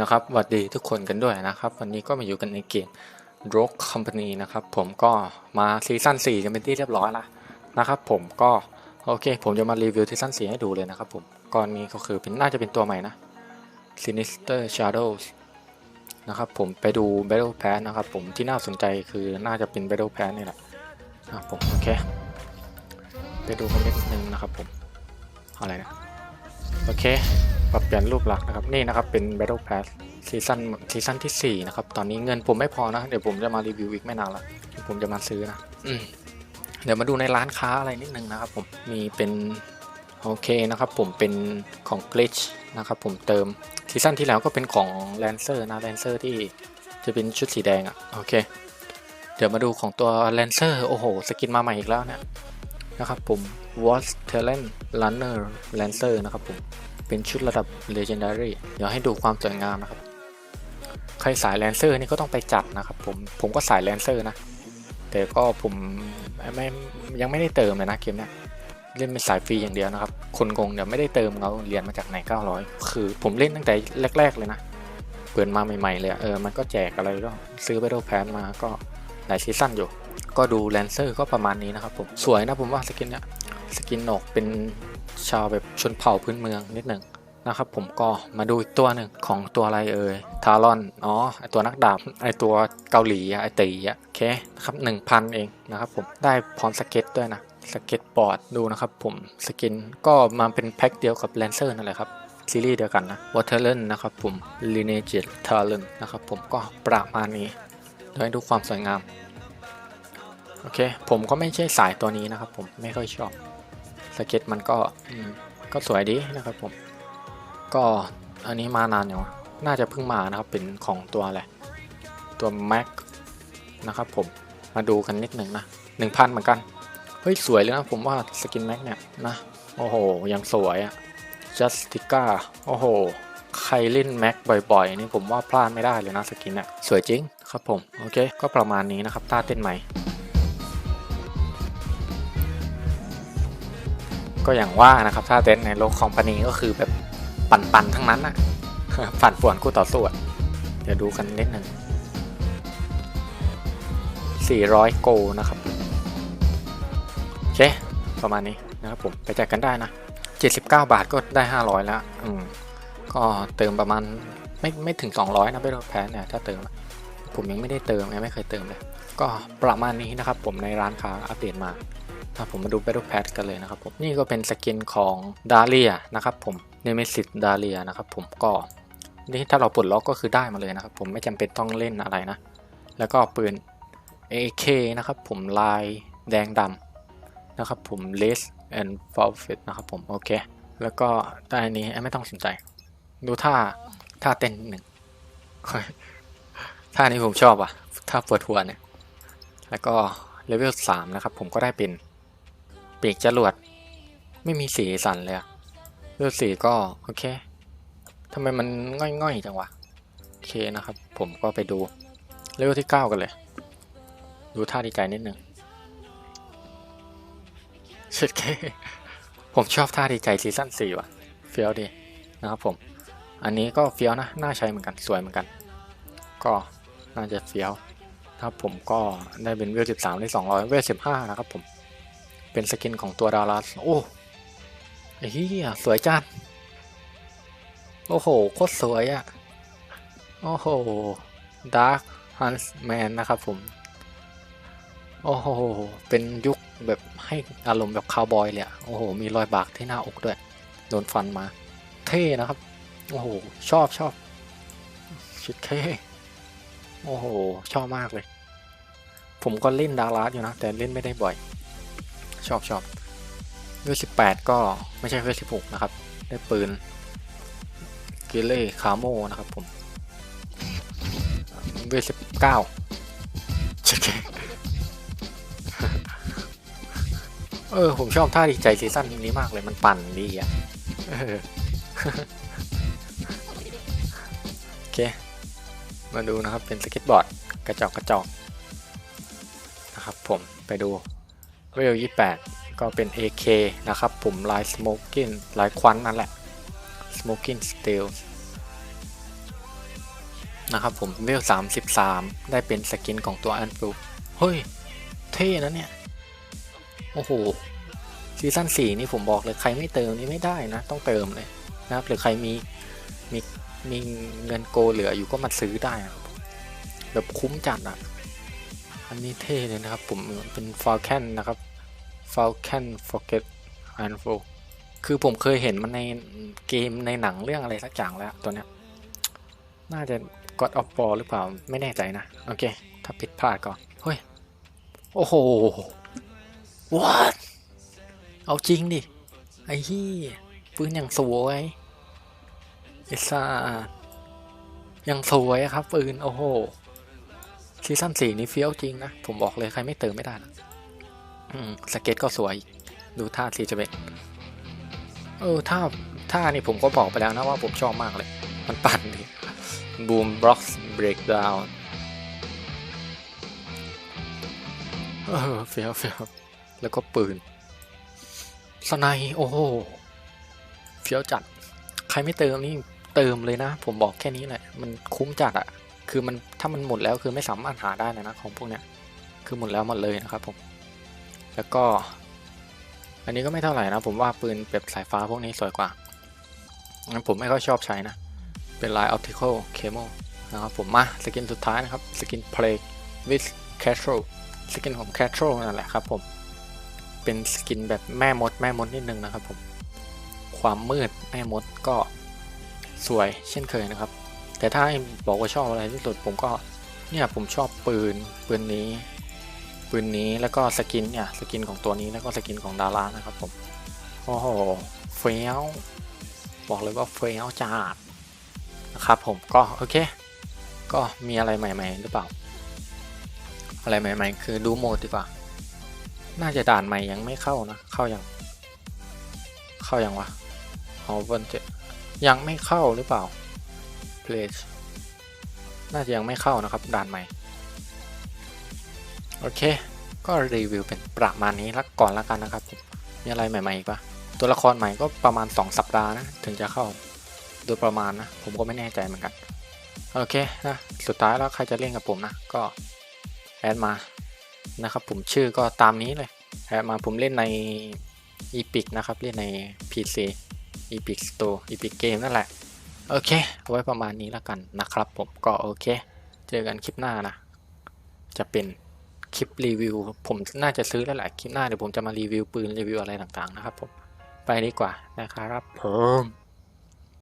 นะครับสวัสดีทุกคนกันด้วยนะครับ วันนี้ก็มาอยู่กันในเกม Rogue Company นะครับ ผมก็มาซีซั่น4กันเป็นที่เรียบร้อยแล้วนะครับ ผมก็โอเค ผมจะมารีวิวซีซั่น4ให้ดูเลยนะครับ ผมก่อนนี้ก็คือเป็นน่าจะเป็นตัวใหม่นะ Sinister Shadows นะครับ ผมไปดู Battle Pass นะครับ ผมที่น่าสนใจคือน่าจะเป็น Battle Pass นี่แหละนะผมโอเค ไปดูกันนิดนึงนะครับ ผมอะไรนะโอเค ปรับเปลี่ยนรูปลักษณ์นะครับนี่นะครับเป็น Battle Pass ซีซั่นซีซั่นที่4นะครับตอนนี้เงินผมไม่พอนะเดี๋ยวผมจะมารีวิวอีกไม่นานละผมจะมาซื้อนะอืมเดี๋ยวมาดูในร้านค้าอะไรนิดนึงนะครับผมมีเป็นโอเคนะครับผมเป็นของ Glitch นะครับผมเติมซีซั่นที่แล้วก็เป็นของ Lancer นะ Lancer ที่จะเป็นชุดสีแดงอะ่ะโอเคเดี๋ยวมาดูของตัว Lancer โอ้โหสกินมาใหม่อีกแล้วเนี่ยนะครับผม Watch Talent Runner Lancer นะครับผม เป็นชุดระดับ Legendary เดี๋ยวให้ดูความสวยงามนะครับ ใครสายแลนเซอร์นี่ก็ต้องไปจัดนะครับผม ผมก็สายแลนเซอร์นะ แต่ก็ผมไม่ยังไม่ได้เติมเลยนะเกมเนี้ยเล่นเป็นสายฟรีอย่างเดียวนะครับ คนงงเดี๋ยวไม่ได้เติมเราเรียนมาจากไหน 900 คือผมเล่นตั้งแต่แรก ๆ เลยนะ เปิดมาใหม่ ๆ เลย เออ มันก็แจกอะไรก็ซื้อ Battle Pass มาก็หลายซีซั่นอยู่ ก็ดูแลนเซอร์ก็ประมาณนี้นะครับผม สวยนะผมว่าสกินเนี้ย สกินออกเป็น ชาวแบบชนเผ่าพื้นเมืองนิดหนึ่งนะครับผมก็มาดูอีกตัวหนึ่งของตัวอะไรเอ่ยทารอนอ๋อไอตัวนักดาบไอตัวเกาหลีอะไอตีอะโอเคนะครับหนึ่งพันเองนะครับผมได้พร้อมสเก็ตด้วยนะสเก็ตบอร์ดดูนะครับผมสกินก็มาเป็นแพ็คเดียวกับแลนเซอร์นั่นแหละครับซีรีส์เดียวกันนะ Waterlen นนะครับผม Lineage Talent นะครับผมก็ประมาณนี้โดยดูความสวยงามโอเคผมก็ไม่ใช่สายตัวนี้นะครับผมไม่ค่อยชอบ สเก็ตมันก็ก็สวยดีนะครับผม ก็อันนี้มานานอย่างวะน่าจะเพิ่งมานะครับเป็นของตัวอะไรตัว Mac นะครับผมมาดูกันนิดหนึ่งนะหนึ่งพันเหมือนกัน เฮ้ย สวยเลยนะผมว่าสกิน Mac เนี่ยนะ โอ้โห ยังสวยอะ Justica โอ้โห ใครเล่น Mac บ่อยๆ นี่ผมว่าพลาดไม่ได้เลยนะสกินเนี่ยสวยจริงครับผม โอเค ก็ประมาณนี้นะครับท่าเต้นใหม่ ก็อย่างว่านะครับถ้าเต้นในโลกคอมพานีก็คือแบบปั่นๆทั้งนั้นอะปั่นป่วนคู่ต่อสู้เดี๋ยวดูกันนิดหนึ่ง400 โกนะครับโอเคประมาณนี้นะครับผมไปจ่ายกันได้นะ 79 บาทก็ได้ 500 แล้วอืมก็เติมประมาณไม่ไม่ถึง 200 นะไม่ต้องแพ้เนี่ยถ้าเติม ผมยังไม่ได้เติมไงไม่เคยเติมเลย ก็ประมาณนี้นะครับผมในร้านค้าอัปเดตมา ถ้าผมมาดู Battle Pass กันเลยนะครับผมนี่ก็เป็นสกินของดาเลียนะครับผมเนเมซิตดาเลียนะครับผมก็นี่ถ้าเราปลดล็อกก็คือได้มาเลยนะครับผมไม่จำเป็นต้องเล่นอะไรนะ แล้วก็ปืน AK นะครับผมลายแดงดำนะครับผม Les and f o r f e t นะครับผมโอเค แล้วก็ได้อันนี้ไม่ต้องสนใจ ดูท่าท่าเต้นหนึ่งท่านี้ผมชอบอะท่าปิดหัวเนี่ย แล้วก็เลเวล3นะครับผมก็ได้เป็น ปีกจรวด ไม่มีสีสันเลยอะเลือดสีก็ โอเคทำไมมันง่อยๆจังวะ โอเคนะครับ ผมก็ไปดูเลเวลที่ 9 กันเลย ดูท่าดีใจนิดนึงเช็ดเคผมชอบท่าดีใจซีซั่น4ว่ะ เฟี้ยวดีนะครับผม อันนี้ก็เฟี้ยวนะ น่าใช้เหมือนกัน สวยเหมือนกัน ก็น่าจะเฟี้ยวครับผมก็ได้เป็นเวล 13 ได้ 200 เวล 15 นะครับผม เป็นสกินของตัวดารัสโอ้เหี้ยสวยจัดโอ้โห โคตรสวยอะ่ะ โอ้โหดาร์คฮันส์แมนนะครับผม โอ้โห เป็นยุคแบบให้อารมณ์แบบคาวบอยเลยอะโอ้โห มีรอยบากที่หน้าอกด้วย โดนฟันมา เท่นะครับ โอ้โห ชอบชอบชิดเท่โอ้โห ชอบมากเลย ผมก็เล่นดาราสอยู่นะ แต่เล่นไม่ได้บ่อย ชอบชอบเวสิบแปดก็ไม่ใช่เวสิบหกนะครับ ได้ปืนกิเล่คาโมนะครับผมเวสิบเก้าเช็คเออ ผมชอบท่าดีใจซีซั่นนี้มากเลยมันปั่นดีอะโอเค มาดูนะครับเป็นสเก็ตบอร์ด กระจอกกระจอกนะครับผมไปดู เวล28ก็เป็น AK นะครับ ผมลาย Smoking ลายควันนั่นแหละ Smoking Steel นะครับผมเวลสามิบามได้เป็นสกินของตัวอันฟูเฮ้ย เท่นะเนี่ย โอ้โห ซีซั่นสี่นี่ผมบอกเลยใครไม่เติมนี่ไม่ได้นะ ต้องเติมเลยนะครับ หรือใครมีมีมีเงินโกเหลืออยู่ก็มาซื้อได้นะครับแบบคุ้มจัดอะ อันนี้เท่เลยนะครับผมเป็นฟ a l แคนนะครับฟ a l แคน forget and f o คือผมเคยเห็นมันในเกมในหนังเรื่องอะไรสักอย่างแล้วตัวเนี้ย น่าจะ God of War หรือเปล่าไม่แน่ใจนะ โอเค ถ้าผิดพลาดก็เฮ้ย โอ้โห what เอาจริงดิ ไอ้ที่ปืนอย่างสวยไอ้ซ่ายังสวยครับปืน โอ้โห ซีซั่นสี่นี่เฟี้ยวจริงนะ ผมบอกเลยใครไม่เติมไม่ได้นะอืมสเก็ตก็สวย ดูท่าสีจะเป็นเออท่าท่านี่ผมก็บอกไปแล้วนะว่าผมชอบมากเลย มันปั่นดีบูมบล็อกเบรกดาวน์เออเฟี้ยวเฟี้ยวแล้วก็ปืนสไนโอ้โหเฟี้ยวจัด ใครไม่เติมนี่เติมเลยนะ ผมบอกแค่นี้แหละ มันคุ้มจัดอะ คือมันถ้ามันหมดแล้วคือไม่สามารถหาได้เลยนะของพวกเนี้ยคือหมดแล้วหมดเลยนะครับผมแล้วก็ อันนี้ก็ไม่เท่าไหร่นะ ผมว่าปืนแบบสายฟ้าพวกนี้สวยกว่างั้นผมไม่ค่อยชอบใช้นะ เป็นลาย optical camo นะครับผมมาสกินสุดท้ายนะครับ สกิน play with casual สกินของ casual นั่นแหละครับผมเป็นสกินแบบแม่มดแม่มดนิดนึงนะครับผมความมืดแม่มดก็สวยเช่นเคยนะครับ แต่ถ้าให้บอกว่าชอบอะไรที่สุดผมก็เนี่ยผมชอบปืนปืนนี้ ปืนนี้แล้วก็สกินเนี่ยสกินของตัวนี้แล้วก็สกินของดารานะครับผมโอ้โหเฟี้ยวบอกเลยว่าเฟี้ยวจัดนะครับผมก็โอเค ก็มีอะไรใหม่ ๆ หรือเปล่า อะไรใหม่ ๆ คือดูโหมดดีกว่า น่าจะด่านใหม่ยังไม่เข้านะ เข้ายังเข้ายังวะเอาบนเจยังไม่เข้าหรือเปล่า Pledge น่าจะยังไม่เข้านะครับด่านใหม่ โอเค ก็รีวิวเป็นประมาณนี้ล้วก่อนล้วกันนะครับผมมีอะไรใหม่ๆอีกปะตัวละครใหม่ก็ประมาณ 2 สัปดาห์นะ ถึงจะเข้าโดยประมาณนะ ผมก็ไม่แน่ใจเหมือนกัน โอเคนะสุดท้ายแล้วใครจะเล่นกับผมนะ ก็แอดมานะครับผมชื่อก็ตามนี้เลยแอดมาผมเล่นใน Epic นะครับ เล่นใน PC Epic Store Epic Game นั่นแหละ โอเค เอาไว้ประมาณนี้แล้วกันนะครับ ผมก็โอเค เจอกันคลิปหน้านะ จะเป็นคลิปรีวิว ผมน่าจะซื้อแล้วแหละคลิปหน้าเดี๋ยวผมจะมารีวิวปืนรีวิวอะไรต่างๆนะครับผม ไปดีกว่านะครับผม